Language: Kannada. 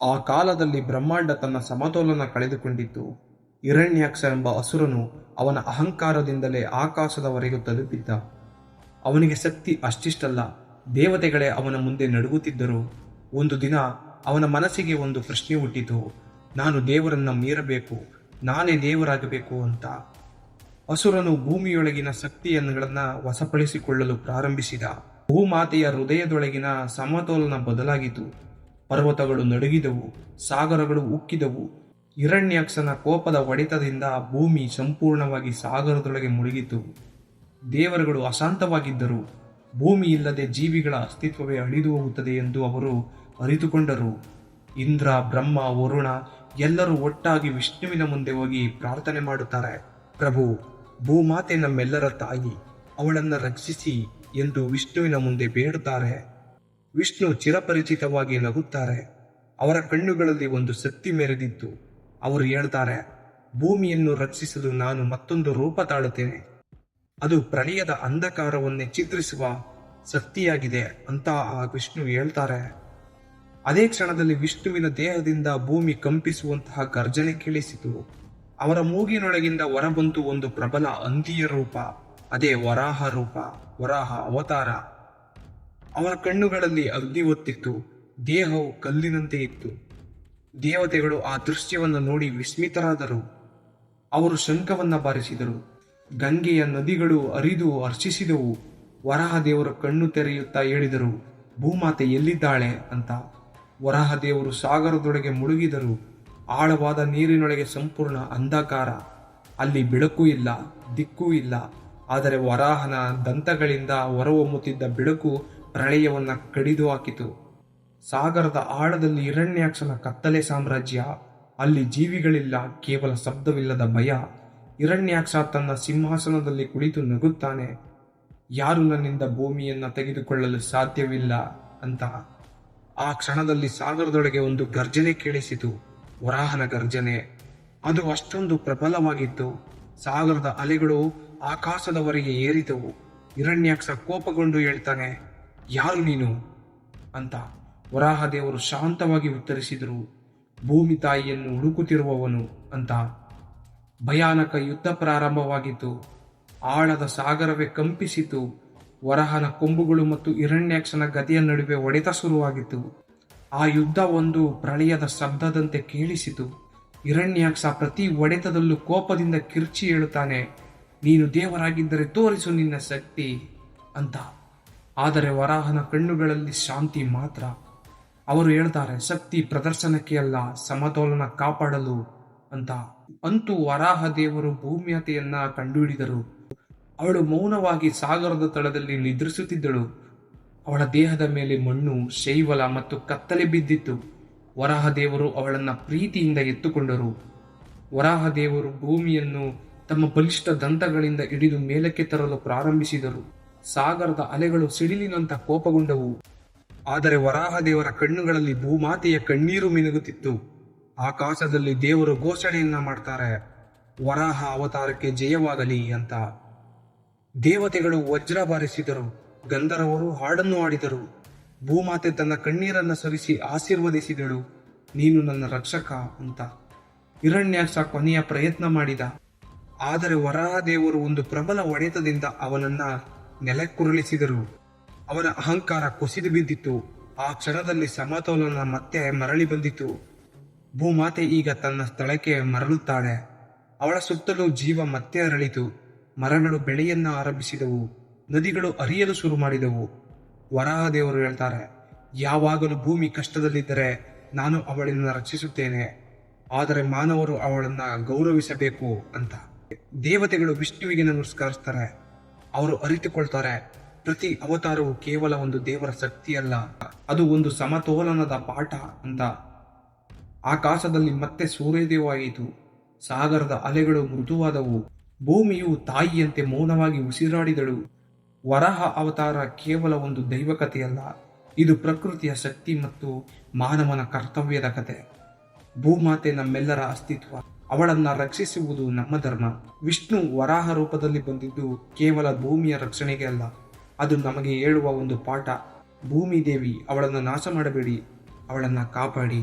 ಆ ಕಾಲದಲ್ಲಿ ಬ್ರಹ್ಮಾಂಡ ತನ್ನ ಸಮತೋಲನ ಕಳೆದುಕೊಂಡಿತ್ತು ಹಿರಣ್ಯಾಕ್ಷ ಎಂಬ ಅಸುರನು ಅವನ ಅಹಂಕಾರದಿಂದಲೇ ಆಕಾಶದವರೆಗೂ ತಲುಪಿದ್ದ. ಅವನಿಗೆ ಶಕ್ತಿ ಅಷ್ಟಿಷ್ಟಲ್ಲ, ದೇವತೆಗಳೇ ಅವನ ಮುಂದೆ ನಡುಗುತ್ತಿದ್ದರು. ಒಂದು ದಿನ ಅವನ ಮನಸ್ಸಿಗೆ ಒಂದು ಪ್ರಶ್ನೆ ಹುಟ್ಟಿತು. ನಾನು ದೇವರನ್ನ ಮೀರಬೇಕು, ನಾನೇ ದೇವರಾಗಬೇಕು ಅಂತ. ಅಸುರನು ಭೂಮಿಯೊಳಗಿನ ಶಕ್ತಿಯನ್ನುಗಳನ್ನು ವಶಪಡಿಸಿಕೊಳ್ಳಲು ಪ್ರಾರಂಭಿಸಿದ. ಭೂಮಾತೆಯ ಹೃದಯದೊಳಗಿನ ಸಮತೋಲನ ಬದಲಾಗಿತು ಪರ್ವತಗಳು ನಡುಗಿದವು, ಸಾಗರಗಳು ಉಕ್ಕಿದವು. ಹಿರಣ್ಯಾಕ್ಷನ ಕೋಪದ ಹೊಡೆತದಿಂದ ಭೂಮಿ ಸಂಪೂರ್ಣವಾಗಿ ಸಾಗರದೊಳಗೆ ಮುಳುಗಿತು. ದೇವರುಗಳು ಅಶಾಂತವಾಗಿದ್ದರು. ಭೂಮಿ ಇಲ್ಲದೆ ಜೀವಿಗಳ ಅಸ್ತಿತ್ವವೇ ಅಳಿದು ಹೋಗುತ್ತದೆ ಎಂದು ಅವರು ಅರಿತುಕೊಂಡರು. ಇಂದ್ರ, ಬ್ರಹ್ಮ, ವರುಣ ಎಲ್ಲರೂ ಒಟ್ಟಾಗಿ ವಿಷ್ಣುವಿನ ಮುಂದೆ ಹೋಗಿ ಪ್ರಾರ್ಥನೆ ಮಾಡುತ್ತಾರೆ. ಪ್ರಭು, ಭೂಮಾತೆ ನಮ್ಮೆಲ್ಲರ ತಾಯಿ, ಅವಳನ್ನು ರಕ್ಷಿಸಿ ಎಂದು ವಿಷ್ಣುವಿನ ಮುಂದೆ ಬೇಡುತ್ತಾರೆ. ವಿಷ್ಣು ಚಿರಪರಿಚಿತವಾಗಿ ನಗುತ್ತಾರೆ. ಅವರ ಕಣ್ಣುಗಳಲ್ಲಿ ಒಂದು ಶಕ್ತಿ ಮೆರೆದಿತ್ತು ಅವರು ಹೇಳ್ತಾರೆ, ಭೂಮಿಯನ್ನು ರಕ್ಷಿಸಲು ನಾನು ಮತ್ತೊಂದು ರೂಪ ತಾಳುತ್ತೇನೆ. ಅದು ಪ್ರಳಯದ ಅಂಧಕಾರವನ್ನೇ ಚಿತ್ರಿಸುವ ಶಕ್ತಿಯಾಗಿದೆ ಅಂತ ಆ ವಿಷ್ಣು ಹೇಳ್ತಾರೆ. ಅದೇ ಕ್ಷಣದಲ್ಲಿ ವಿಷ್ಣುವಿನ ದೇಹದಿಂದ ಭೂಮಿ ಕಂಪಿಸುವಂತಹ ಗರ್ಜನೆ ಕೇಳಿಸಿತು. ಅವರ ಮೂಗಿನೊಳಗಿಂದ ಹೊರಬಂತು ಒಂದು ಪ್ರಬಲ ಅಂತಿಯ ರೂಪ, ಅದೇ ವರಾಹ ರೂಪ, ವರಾಹ ಅವತಾರ. ಅವರ ಕಣ್ಣುಗಳಲ್ಲಿ ಅಗ್ನಿ ಒತ್ತಿತ್ತು ದೇಹವು ಕಲ್ಲಿನಂತೆ ಇತ್ತು. ದೇವತೆಗಳು ಆ ದೃಶ್ಯವನ್ನು ನೋಡಿ ವಿಸ್ಮಿತರಾದರು. ಅವರು ಶಂಖವನ್ನು ಬಾರಿಸಿದರು. ಗಂಗೆಯ ನದಿಗಳು ಅರಿದು ಅರ್ಚಿಸಿದವು ವರಹ ದೇವರು ಕಣ್ಣು ತೆರೆಯುತ್ತಾ ಹೇಳಿದರು, ಭೂಮಾತೆ ಎಲ್ಲಿದ್ದಾಳೆ? ಅಂತ. ವರಹ ದೇವರು ಸಾಗರದೊಳಗೆ ಮುಳುಗಿದರು. ಆಳವಾದ ನೀರಿನೊಳಗೆ ಸಂಪೂರ್ಣ ಅಂಧಕಾರ. ಅಲ್ಲಿ ಬೆಳಕು ಇಲ್ಲ, ದಿಕ್ಕೂ ಇಲ್ಲ. ಆದರೆ ವರಾಹನ ದಂತಗಳಿಂದ ಹೊರಹೊಮ್ಮುತ್ತಿದ್ದ ಬೆಳಕು ಪ್ರಳಯವನ್ನ ಕಡಿದು ಹಾಕಿತು. ಸಾಗರದ ಆಳದಲ್ಲಿ ಹಿರಣ್ಯಾಕ್ಷನ ಕತ್ತಲೆ ಸಾಮ್ರಾಜ್ಯ, ಅಲ್ಲಿ ಜೀವಿಗಳಿಲ್ಲ, ಕೇವಲ ಶಬ್ದವಿಲ್ಲದ ಭಯ. ಹಿರಣ್ಯಾಕ್ಷ ತನ್ನ ಸಿಂಹಾಸನದಲ್ಲಿ ಕುಳಿತು ನಗುತ್ತಾನೆ. ಯಾರು ನನ್ನಿಂದ ಭೂಮಿಯನ್ನು ತೆಗೆದುಕೊಳ್ಳಲು ಸಾಧ್ಯವಿಲ್ಲ ಅಂತ. ಆ ಕ್ಷಣದಲ್ಲಿ ಸಾಗರದೊಳಗೆ ಒಂದು ಗರ್ಜನೆ ಕೇಳಿಸಿತು. ವರಾಹನ ಗರ್ಜನೆ. ಅದು ಅಷ್ಟೊಂದು ಪ್ರಬಲವಾಗಿತ್ತು. ಸಾಗರದ ಅಲೆಗಳು ಆಕಾಶದವರೆಗೆ ಏರಿದವು. ಹಿರಣ್ಯಾಕ್ಷ ಕೋಪಗೊಂಡು ಹೇಳ್ತಾನೆ ಯಾರು ನೀನು? ಅಂತ ವರಾಹದೇವರು ಶಾಂತವಾಗಿ ಉತ್ತರಿಸಿದರು. ಭೂಮಿ ತಾಯಿಯನ್ನು ಹುಡುಕುತ್ತಿರುವವನು ಅಂತ ಭಯಾನಕ ಯುದ್ಧ ಪ್ರಾರಂಭವಾಗಿತ್ತು. ಆಳದ ಸಾಗರವೇ ಕಂಪಿಸಿತು. ವರಹನ ಕೊಂಬುಗಳು ಮತ್ತು ಹಿರಣ್ಯಾಕ್ಷನ ಗತಿಯ ನಡುವೆ ಒಡೆತ ಶುರುವಾಗಿತ್ತು. ಆ ಯುದ್ಧ ಒಂದು ಪ್ರಳಯದ ಶಬ್ದದಂತೆ ಕೇಳಿಸಿತು. ಹಿರಣ್ಯಾಕ್ಷ ಪ್ರತಿ ಒಡೆತದಲ್ಲೂ ಕೋಪದಿಂದ ಕಿರ್ಚಿ ಹೇಳುತ್ತಾನೆ ನೀನು ದೇವರಾಗಿದ್ದರೆ ತೋರಿಸು ನಿನ್ನ ಶಕ್ತಿ ಅಂತ ಆದರೆ ವರಾಹನ ಕಣ್ಣುಗಳಲ್ಲಿ ಶಾಂತಿ ಮಾತ್ರ. ಅವರು ಹೇಳ್ತಾರೆ, ಶಕ್ತಿ ಪ್ರದರ್ಶನಕ್ಕೆ ಅಲ್ಲ, ಸಮತೋಲನ ಕಾಪಾಡಲು ಅಂತ. ಅಂತೂ ವರಾಹ ದೇವರು ಭೂಮ್ಯತೆಯನ್ನ ಕಂಡುಹಿಡಿದರು. ಅವಳು ಮೌನವಾಗಿ ಸಾಗರದ ತಳದಲ್ಲಿ ನಿದ್ರಿಸುತ್ತಿದ್ದಳು. ಅವಳ ದೇಹದ ಮೇಲೆ ಮಣ್ಣು, ಶೈವಲ ಮತ್ತು ಕತ್ತಲೆ ಬಿದ್ದಿತ್ತು. ವರಾಹ ದೇವರು ಅವಳನ್ನ ಪ್ರೀತಿಯಿಂದ ಎತ್ತುಕೊಂಡರು. ವರಾಹ ದೇವರು ಭೂಮಿಯನ್ನು ತಮ್ಮ ಬಲಿಷ್ಠ ದಂತಗಳಿಂದ ಹಿಡಿದು ಮೇಲಕ್ಕೆ ತರಲು ಪ್ರಾರಂಭಿಸಿದರು. ಸಾಗರದ ಅಲೆಗಳು ಸಿಡಿಲಿನಂತ ಕೋಪಗೊಂಡವು. ಆದರೆ ವರಾಹ ದೇವರ ಕಣ್ಣುಗಳಲ್ಲಿ ಭೂಮಾತೆಯ ಕಣ್ಣೀರು ಮಿನುಗುತ್ತಿತ್ತು. ಆಕಾಶದಲ್ಲಿ ದೇವರು ಘೋಷಣೆಯನ್ನ ಮಾಡ್ತಾರೆ, ವರಾಹ ಅವತಾರಕ್ಕೆ ಜಯವಾಗಲಿ ಅಂತ. ದೇವತೆಗಳು ವಜ್ರ ಬಾರಿಸಿದರು, ಗಂಧರವರು ಹಾಡನ್ನು ಆಡಿದರು ಭೂಮಾತೆ ತನ್ನ ಕಣ್ಣೀರನ್ನ ಸರಿಸಿ ಆಶೀರ್ವದಿಸಿದಳು, ನೀನು ನನ್ನ ರಕ್ಷಕ ಅಂತ. ಹಿರಣ್ಯಾಕ್ಷ ಕೊನೆಯ ಪ್ರಯತ್ನ ಮಾಡಿದ. ಆದರೆ ವರಾಹ ದೇವರು ಒಂದು ಪ್ರಬಲ ಒಡೆತದಿಂದ ಅವನನ್ನ ನೆಲಕ್ಕುರುಳಿಸಿದರು. ಅವನ ಅಹಂಕಾರ ಕುಸಿದು ಬಿದ್ದಿತ್ತು ಆ ಕ್ಷಣದಲ್ಲಿ ಸಮತೋಲನ ಮತ್ತೆ ಮರಳಿ ಬಂದಿತು ಭೂಮಾತೆ ಈಗ ತನ್ನ ಸ್ಥಳಕ್ಕೆ ಮರಳುತ್ತಾಳೆ. ಅವಳ ಸುತ್ತಲೂ ಜೀವ ಮತ್ತೆ ಅರಳಿತು. ಮರಗಳು ಬೆಳೆಯನ್ನ ಆರಂಭಿಸಿದವು. ನದಿಗಳು ಅರಿಯಲು ಶುರು ಮಾಡಿದವು. ವರಾಹ ದೇವರು ಹೇಳ್ತಾರೆ, ಯಾವಾಗಲೂ ಭೂಮಿ ಕಷ್ಟದಲ್ಲಿದ್ದರೆ ನಾನು ಅವಳನ್ನು ರಕ್ಷಿಸುತ್ತೇನೆ. ಆದರೆ ಮಾನವರು ಅವಳನ್ನ ಗೌರವಿಸಬೇಕು ಅಂತ. ದೇವತೆಗಳು ವಿಷ್ಣುವಿಗೆ ನಮಸ್ಕರಿಸ್ತಾರೆ. ಅವರು ಅರಿತುಕೊಳ್ತಾರೆ. ಪ್ರತಿ ಅವತಾರವು ಕೇವಲ ಒಂದು ದೇವರ ಶಕ್ತಿಯಲ್ಲ, ಅದು ಒಂದು ಸಮತೋಲನದ ಪಾಠ ಅಂತ. ಆಕಾಶದಲ್ಲಿ ಮತ್ತೆ ಸೂರ್ಯೋದಯವಾಯಿತು ಸಾಗರದ ಅಲೆಗಳು ಮೃದುವಾದವು. ಭೂಮಿಯು ತಾಯಿಯಂತೆ ಮೌನವಾಗಿ ಉಸಿರಾಡಿದಳು. ವರಹ ಅವತಾರ ಕೇವಲ ಒಂದು ದೈವಕಥೆಯಲ್ಲ. ಇದು ಪ್ರಕೃತಿಯ ಶಕ್ತಿ ಮತ್ತು ಮಾನವನ ಕರ್ತವ್ಯದ ಕತೆ ಭೂಮಾತೆ ನಮ್ಮೆಲ್ಲರ ಅಸ್ತಿತ್ವ. ಅವಳನ್ನ ರಕ್ಷಿಸುವುದು ನಮ್ಮ ಧರ್ಮ. ವಿಷ್ಣು ವರಾಹ ರೂಪದಲ್ಲಿ ಬಂದಿದ್ದು ಕೇವಲ ಭೂಮಿಯ ರಕ್ಷಣೆಗೆ ಅಲ್ಲ, ಅದು ನಮಗೆ ಹೇಳುವ ಒಂದು ಪಾಠ. ಭೂಮಿ ದೇವಿ ಅವಳನ್ನು ನಾಶ ಮಾಡಬೇಡಿ, ಅವಳನ್ನು ಕಾಪಾಡಿ.